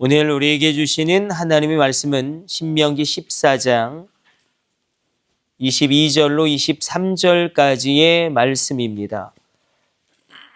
오늘 우리에게 주시는 하나님의 말씀은 신명기 14장 22절로 23절까지의 말씀입니다.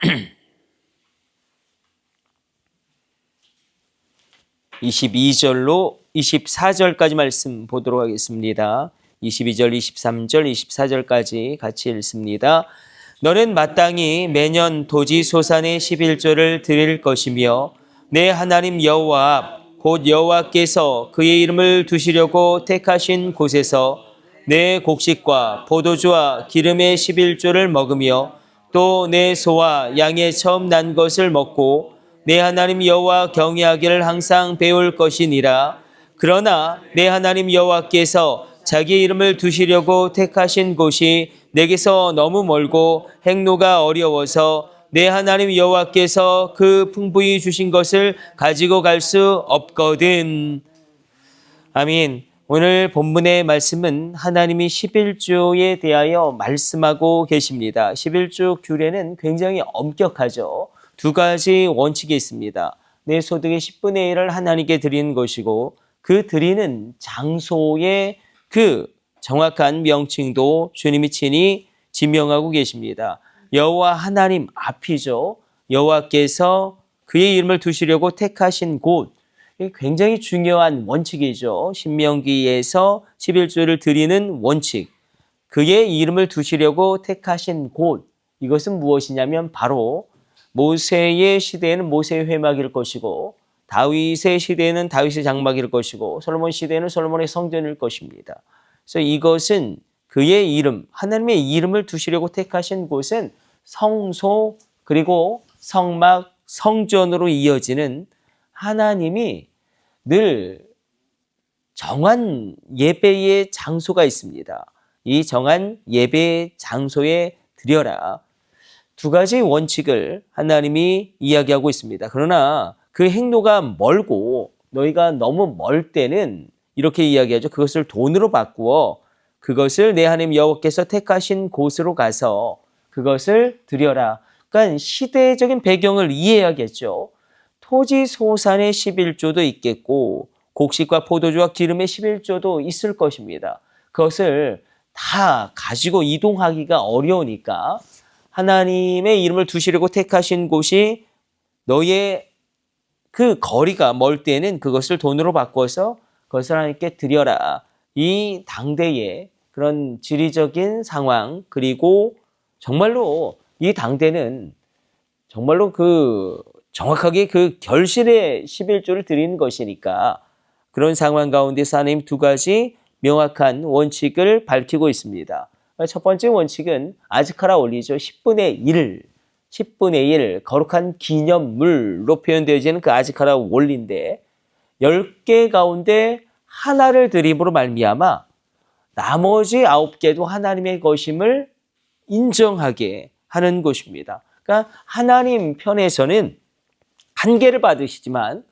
22절로 24절까지 말씀 보도록 하겠습니다. 22절, 23절, 24절까지 같이 읽습니다. 너는 마땅히 매년 도지 소산의 11조를 드릴 것이며 내 하나님 여호와 앞, 곧 여호와께서 그의 이름을 두시려고 택하신 곳에서 내 곡식과 포도주와 기름의 11조를 먹으며 또 내 소와 양의 처음 난 것을 먹고 내 하나님 여호와 경외하기를 항상 배울 것이니라. 그러나 내 하나님 여호와께서 자기 이름을 두시려고 택하신 곳이 내게서 너무 멀고 행로가 어려워서 내 하나님 여호와께서 그 풍부히 주신 것을 가지고 갈 수 없거든. 아멘. 오늘 본문의 말씀은 하나님이 11조에 대하여 말씀하고 계십니다. 11조 규례는 굉장히 엄격하죠. 두 가지 원칙이 있습니다. 내 소득의 10분의 1을 하나님께 드리는 것이고 그 드리는 장소의 그 정확한 명칭도 주님이 친히 지명하고 계십니다. 여호와 하나님 앞이죠. 여호와께서 그의 이름을 두시려고 택하신 곳. 굉장히 중요한 원칙이죠. 신명기에서 11조를 드리는 원칙. 그의 이름을 두시려고 택하신 곳. 이것은 무엇이냐면 바로 모세의 시대에는 모세의 회막일 것이고 다윗의 시대에는 다윗의 장막일 것이고 솔로몬 시대에는 솔로몬의 성전일 것입니다. 그래서 이것은 그의 이름, 하나님의 이름을 두시려고 택하신 곳은 성소 그리고 성막, 성전으로 이어지는 하나님이 늘 정한 예배의 장소가 있습니다. 이 정한 예배 장소에 드려라. 두 가지 원칙을 하나님이 이야기하고 있습니다. 그러나 그 행로가 멀고 너희가 너무 멀 때는 이렇게 이야기하죠. 그것을 돈으로 바꾸어 그것을 내 하나님 여호와께서 택하신 곳으로 가서 그것을 드려라. 그러니까 시대적인 배경을 이해해야겠죠. 토지 소산의 11조도 있겠고 곡식과 포도주와 기름의 11조도 있을 것입니다. 그것을 다 가지고 이동하기가 어려우니까 하나님의 이름을 두시려고 택하신 곳이 너의 그 거리가 멀 때는 그것을 돈으로 바꿔서 그것을 하나님께 드려라. 이 당대의 그런 지리적인 상황 그리고 정말로 이 당대는 정말로 그 정확하게 그 결실의 11조를 드리는 것이니까 그런 상황 가운데서 하나님 두 가지 명확한 원칙을 밝히고 있습니다. 첫 번째 원칙은 아즈카라 올리죠. 10분의 1, 10분의 1 거룩한 기념물로 표현되어지는 그 아즈카라 원리인데 10개 가운데 하나를 드림으로 말미암아 나머지 9개도 하나님의 것임을 인정하게 하는 것입니다. 그러니까 하나님 편에서는 한 개를 받으시지만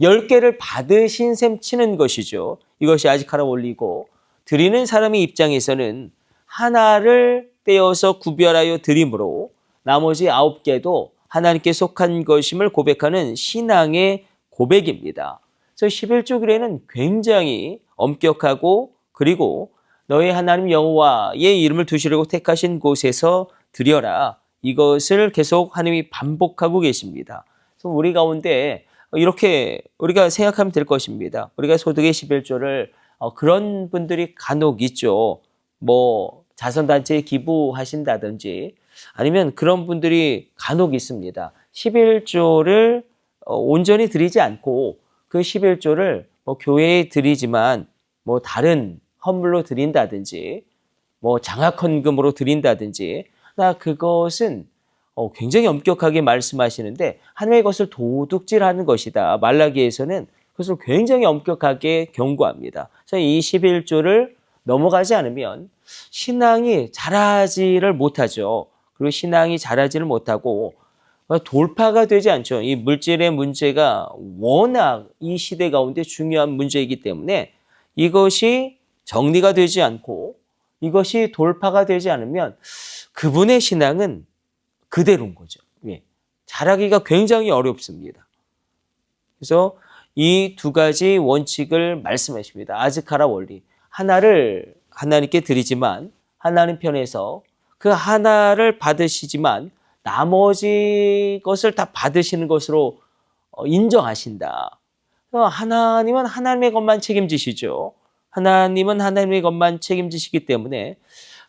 열 개를 받으신 셈 치는 것이죠. 이것이 아지카라 올리고 드리는 사람의 입장에서는 하나를 떼어서 구별하여 드림으로 나머지 아홉 개도 하나님께 속한 것임을 고백하는 신앙의 고백입니다. 그래서 11조 규례는 굉장히 엄격하고 그리고 너희 하나님 여호와의 이름을 두시려고 택하신 곳에서 드려라. 이것을 계속 하나님이 반복하고 계십니다. 그래서 우리 가운데 이렇게 우리가 생각하면 될 것입니다. 우리가 소득의 11조를 어, 그런 분들이 간혹 있죠. 뭐 자선단체에 기부하신다든지 아니면 그런 분들이 간혹 있습니다. 11조를 어, 온전히 드리지 않고 그 11조를 뭐 교회에 드리지만 뭐 다른 헌물로 드린다든지 뭐 장학헌금으로 드린다든지 나 그것은 어, 굉장히 엄격하게 말씀하시는데 하나님의 것을 도둑질하는 것이다. 말라기에서는 그것을 굉장히 엄격하게 경고합니다. 그래서 이 11조를 넘어가지 않으면 신앙이 자라지를 못하죠. 그리고 신앙이 자라지를 못하고 돌파가 되지 않죠. 이 물질의 문제가 워낙 이 시대 가운데 중요한 문제이기 때문에 이것이 정리가 되지 않고 이것이 돌파가 되지 않으면 그분의 신앙은 그대로인 거죠. 예. 자라기가 굉장히 어렵습니다. 그래서 이 두 가지 원칙을 말씀하십니다. 아즈카라 원리. 하나를 하나님께 드리지만 하나님 편에서 그 하나를 받으시지만 나머지 것을 다 받으시는 것으로 어, 인정하신다. 어, 하나님은 하나님의 것만 책임지시죠. 하나님은 하나님의 것만 책임지시기 때문에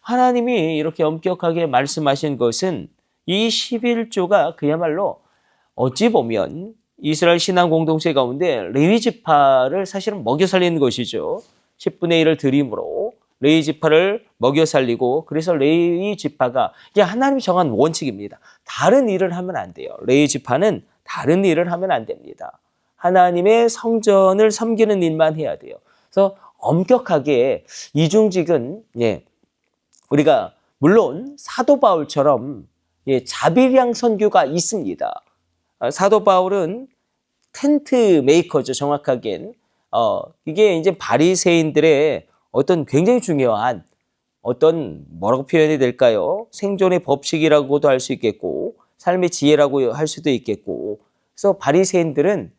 하나님이 이렇게 엄격하게 말씀하신 것은 이 11조가 그야말로 어찌 보면 이스라엘 신앙 공동체 가운데 레위 지파를 사실은 먹여 살리는 것이죠. 10분의 1을 드림으로 레위 지파를 먹여 살리고 그래서 레위 지파가 이게 하나님이 정한 원칙입니다. 다른 일을 하면 안 돼요. 레위 지파는 다른 일을 하면 안 됩니다. 하나님의 성전을 섬기는 일만 해야 돼요. 그래서 엄격하게 이중직은 예, 우리가 물론 사도 바울처럼 예, 자비량 선교가 있습니다. 아, 사도 바울은 텐트 메이커죠. 정확하게는 어, 이게 이제 바리새인들의 어떤 굉장히 중요한 어떤 뭐라고 표현이 될까요? 생존의 법칙이라고도 할 수 있겠고 삶의 지혜라고 할 수도 있겠고 그래서 바리새인들은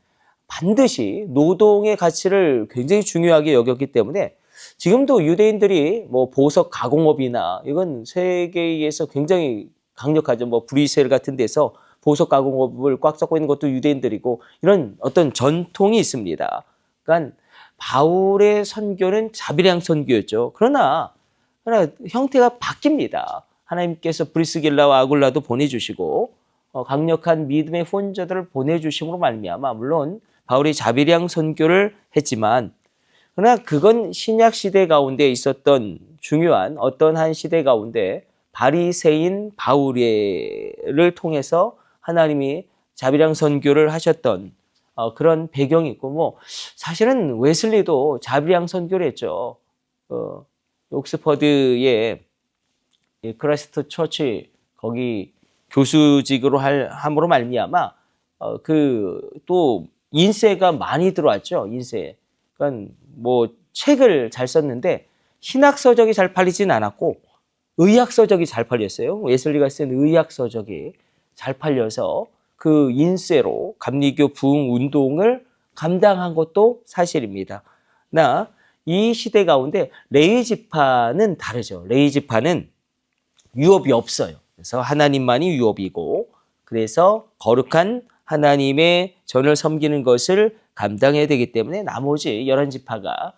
반드시 노동의 가치를 굉장히 중요하게 여겼기 때문에 지금도 유대인들이 뭐 보석 가공업이나 이건 세계에서 굉장히 강력하죠. 뭐 브리셀 같은 데서 보석 가공업을 꽉 잡고 있는 것도 유대인들이고 이런 어떤 전통이 있습니다. 그러니까 바울의 선교는 자비량 선교였죠. 그러나, 그러나 형태가 바뀝니다. 하나님께서 브리스길라와 아굴라도 보내주시고 어, 강력한 믿음의 후원자들을 보내주심으로 말미암아 물론 바울이 자비량 선교를 했지만 그러나 그건 신약 시대 가운데 있었던 중요한 어떤 한 시대 가운데 바리새인 바울을 통해서 하나님이 자비량 선교를 하셨던 어, 그런 배경이 있고 뭐 사실은 웨슬리도 자비량 선교를 했죠. 어, 옥스퍼드의 크라스트 처치 거기 교수직으로 할 함으로 말미암아 어, 그또 인쇄가 많이 들어왔죠. 인쇄. 그러니까 뭐 책을 잘 썼는데 신학 서적이 잘 팔리진 않았고 의학 서적이 잘 팔렸어요. 웨슬리가 쓴 의학 서적이 잘 팔려서 그 인쇄로 감리교 부흥 운동을 감당한 것도 사실입니다. 나 이 시대 가운데 레이 지파는 다르죠. 레이 지파는 유업이 없어요. 그래서 하나님만이 유업이고 그래서 거룩한 하나님의 전을 섬기는 것을 감당해야 되기 때문에 나머지 열한 지파가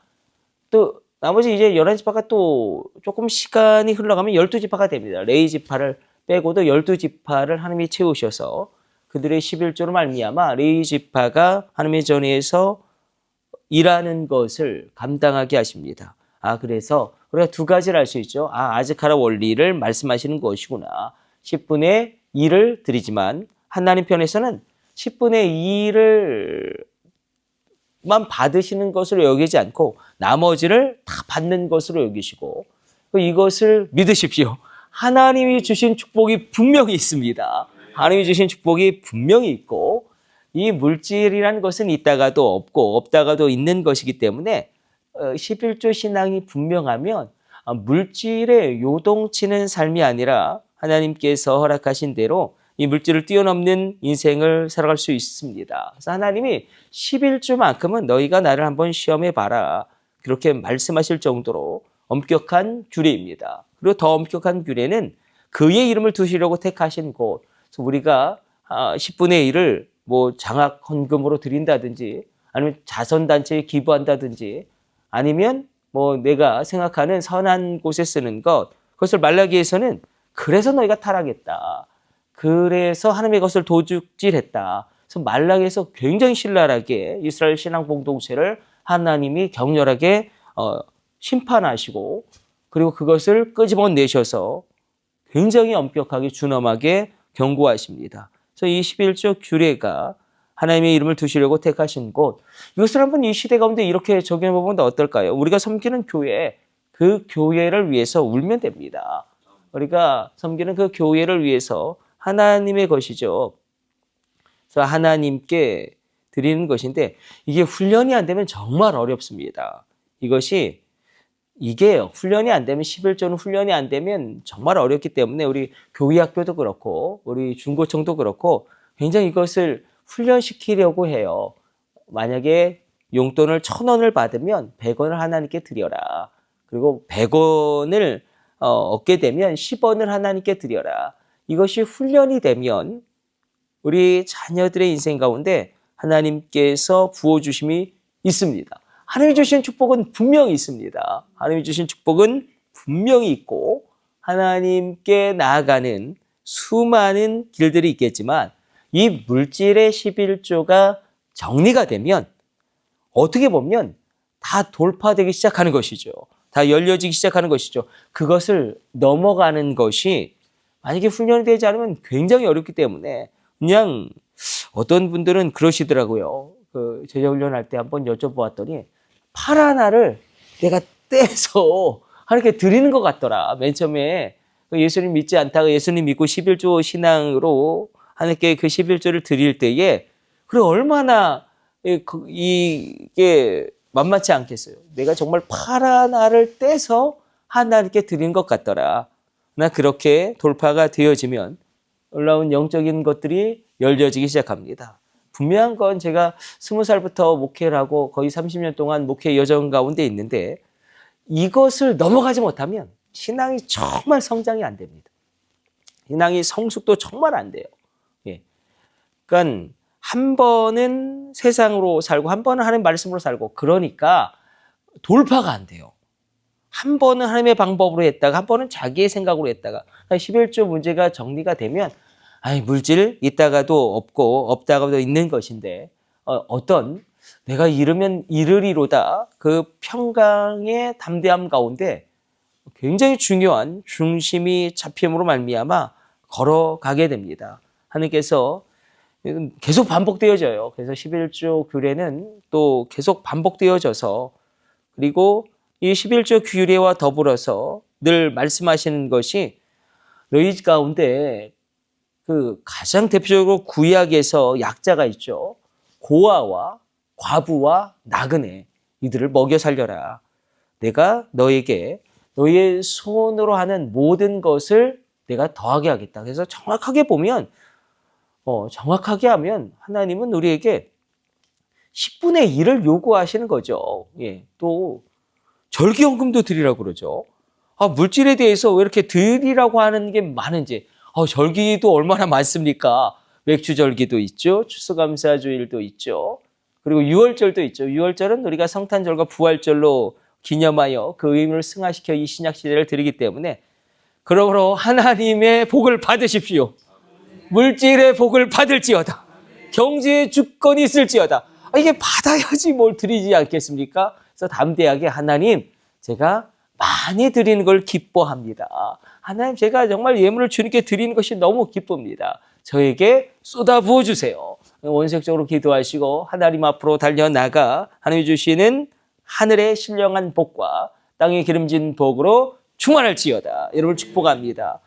또 나머지 이제 열한 지파가 또 조금 시간이 흘러가면 열두 지파가 됩니다. 레이 지파를 빼고도 열두 지파를 하나님이 채우셔서 그들의 11조로 말미암아 레이 지파가 하나님의 전에서 일하는 것을 감당하게 하십니다. 아 그래서 우리가 두 가지를 알 수 있죠. 아 아즈카라 원리를 말씀하시는 것이구나. 10분의 1을 드리지만 하나님 편에서는 10분의 1을 만 받으시는 것으로 여기지 않고 나머지를 다 받는 것으로 여기시고 이것을 믿으십시오. 하나님이 주신 축복이 분명히 있습니다. 하나님이 주신 축복이 분명히 있고 이 물질이라는 것은 있다가도 없고 없다가도 있는 것이기 때문에 11조 신앙이 분명하면 아, 물질에 요동치는 삶이 아니라 하나님께서 허락하신 대로 이 물질을 뛰어넘는 인생을 살아갈 수 있습니다. 그래서 하나님이 11주만큼은 너희가 나를 한번 시험해 봐라. 그렇게 말씀하실 정도로 엄격한 규례입니다. 그리고 더 엄격한 규례는 그의 이름을 두시려고 택하신 곳. 우리가 10분의 1을 뭐 장학 헌금으로 드린다든지 아니면 자선단체에 기부한다든지 아니면 뭐 내가 생각하는 선한 곳에 쓰는 것 그것을 말라기에서는 그래서 너희가 타락했다. 그래서 하나님의 것을 도둑질했다. 그래서 말락에서 굉장히 신랄하게 이스라엘 신앙 공동체를 하나님이 격렬하게 어, 심판하시고 그리고 그것을 끄집어내셔서 굉장히 엄격하게 준엄하게 경고하십니다. 그래서 이 11조 규례가 하나님의 이름을 두시려고 택하신 곳 이것을 한번 이 시대 가운데 이렇게 적용해 보면 어떨까요? 우리가 섬기는 교회 그 교회를 위해서 울면 됩니다. 우리가 섬기는 그 교회를 위해서 하나님의 것이죠. 그래서 하나님께 드리는 것인데 이게 훈련이 안 되면 정말 어렵습니다. 이것이 이게 훈련이 안 되면 11조는 훈련이 안 되면 정말 어렵기 때문에 우리 교회학교도 그렇고 우리 중고청도 그렇고 굉장히 이것을 훈련시키려고 해요. 만약에 용돈을 천 원을 받으면 백 원을 하나님께 드려라. 그리고 백 원을 어, 얻게 되면 10원을 하나님께 드려라. 이것이 훈련이 되면 우리 자녀들의 인생 가운데 하나님께서 부어주심이 있습니다. 하나님이 주신 축복은 분명히 있습니다. 하나님이 주신 축복은 분명히 있고 하나님께 나아가는 수많은 길들이 있겠지만 이 물질의 11조가 정리가 되면 어떻게 보면 다 돌파되기 시작하는 것이죠. 다 열려지기 시작하는 것이죠. 그것을 넘어가는 것이 만약에 훈련이 되지 않으면 굉장히 어렵기 때문에 그냥 어떤 분들은 그러시더라고요. 그 제자 훈련 할 때 한번 여쭤보았더니 팔 하나를 내가 떼서 하나님께 드리는 것 같더라. 맨 처음에 그 예수님 믿지 않다가 예수님 믿고 11조 신앙으로 하나님께 그 11조를 드릴 때에 그래 얼마나 이- 그- 이게 만만치 않겠어요. 내가 정말 팔 하나를 떼서 하나님께 드린 것 같더라. 나 그렇게 돌파가 되어지면 올라온 영적인 것들이 열려지기 시작합니다. 분명한 건 제가 스무 살부터 목회를 하고 거의 30년 동안 목회 여정 가운데 있는데 이것을 넘어가지 못하면 신앙이 정말 성장이 안 됩니다. 신앙이 성숙도 정말 안 돼요. 예. 그러니까 한 번은 세상으로 살고 한 번은 하나님 말씀으로 살고 그러니까 돌파가 안 돼요. 한 번은 하나님의 방법으로 했다가 한 번은 자기의 생각으로 했다가 11조 문제가 정리가 되면 아이 물질 있다가도 없고 없다가도 있는 것인데 어, 떤 내가 이르면 이르리로다 그 평강의 담대함 가운데 굉장히 중요한 중심이 잡힘으로 말미암아 걸어가게 됩니다. 하나님께서 계속 반복되어져요. 그래서 11조 규례는 또 계속 반복되어져서 그리고 이 11조 규례와 더불어서 늘 말씀하시는 것이 너희 가운데 그 가장 대표적으로 구약에서 약자가 있죠. 고아와 과부와 나그네 이들을 먹여 살려라. 내가 너에게 너의 손으로 하는 모든 것을 내가 더하게 하겠다. 그래서 정확하게 보면 어, 정확하게 하면 하나님은 우리에게 10분의 1을 요구하시는 거죠. 예. 또 절기연금도 드리라고 그러죠. 아, 물질에 대해서 왜 이렇게 드리라고 하는 게 많은지. 아, 절기도 얼마나 많습니까? 맥주절기도 있죠. 추수감사주일도 있죠. 그리고 유월절도 있죠. 유월절은 우리가 성탄절과 부활절로 기념하여 그 의미를 승화시켜 이 신약 시대를 드리기 때문에 그러므로 하나님의 복을 받으십시오. 물질의 복을 받을지어다. 경제의 주권이 있을지어다. 아, 이게 받아야지 뭘 드리지 않겠습니까? 그래서 담대하게 하나님, 제가 많이 드리는 걸 기뻐합니다. 하나님, 제가 정말 예물을 주님께 드리는 것이 너무 기쁩니다. 저에게 쏟아 부어 주세요. 원색적으로 기도하시고 하나님 앞으로 달려나가 하나님이 주시는 하늘의 신령한 복과 땅의 기름진 복으로 충만할지어다. 여러분을 축복합니다.